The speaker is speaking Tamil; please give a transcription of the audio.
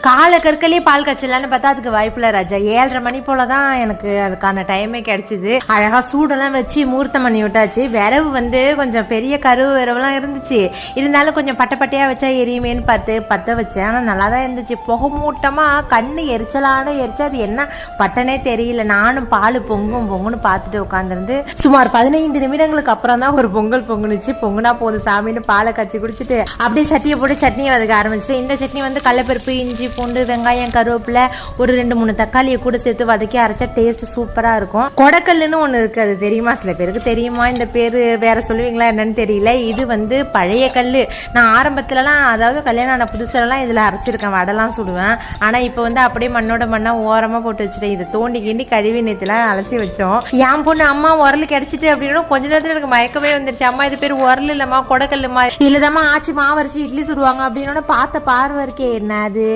காலை கற்களே பால் காய்ச்சலான்னு பார்த்தா அதுக்கு வாய்ப்பில்ல ராஜா. ஏழரை மணி போல தான் எனக்கு அதுக்கான டைமே கிடைச்சிது. அழகா சூடெல்லாம் வச்சு மூர்த்தம் பண்ணி விட்டாச்சு. விரவு வந்து கொஞ்சம் பெரிய கருவு விரவுலாம் இருந்துச்சு. இருந்தாலும் கொஞ்சம் பட்டை வச்சா எரியுமேன்னு பார்த்து பற்ற வச்சேன். ஆனால் நல்லா தான் இருந்துச்சு. புகை மூட்டமா கண்ணு எரிச்சலான எரிச்சா அது என்ன பட்டனே தெரியல. நானும் பால் பொங்கும் பொங்குன்னு பார்த்துட்டு உட்காந்துருந்து சுமார் பதினைந்து நிமிடங்களுக்கு அப்புறம் தான் ஒரு பொங்கல் பொங்குனுச்சு. பொங்குனா போதும் சாமின்னு பாலை காய்ச்சி குடிச்சிட்டு அப்படியே சட்டியை போட்டு சட்னியை வதக்க ஆரம்பிச்சிட்டு இந்த சட்னி வந்து கடலப்பருப்பு இஞ்சி பூண்டு வெங்காயம் கருவேப்பிலை ஒரு ரெண்டு மூணு தக்காளியை கூட சேர்த்து வதக்கி அரைச்சா டேஸ்ட் சூப்பராக இருக்கும். கொடக்கல்லுன்னு ஒன்று இருக்குது அது தெரியுமா? சில பேருக்கு தெரியுமா? இந்த பேர் வேற சொல்லுவீங்களா என்னன்னு தெரியல. இது வந்து பழைய கல் நான் ஆரம்பத்துலலாம் அதாவது கல்யாணம் ஆன புதுசுலலாம் இதில் அரைச்சிருக்கேன் வடைலாம் சுடுவேன். ஆனால் இப்போ வந்து அப்படியே மண்ணோட மண்ணாக ஓரமாக போட்டு வச்சுட்டேன். இது தோண்டி கிண்டி கழுவி நேற்றுலாம் அலசி வச்சோம். என் பொண்ணு அம்மா உரல் கிடச்சிட்டு அப்படின்னா கொஞ்ச நேரத்தில் எனக்கு மயக்கமே வந்துருச்சு. அம்மா இது பேர் உரல் இல்லைம்மா கொடக்கல்லுமா இல்லதாம்மா ஆச்சு மாவரிச்சு இட்லி சுடுவாங்க அப்படின்னோட பார்த்த பார்வை இருக்கே என்ன அது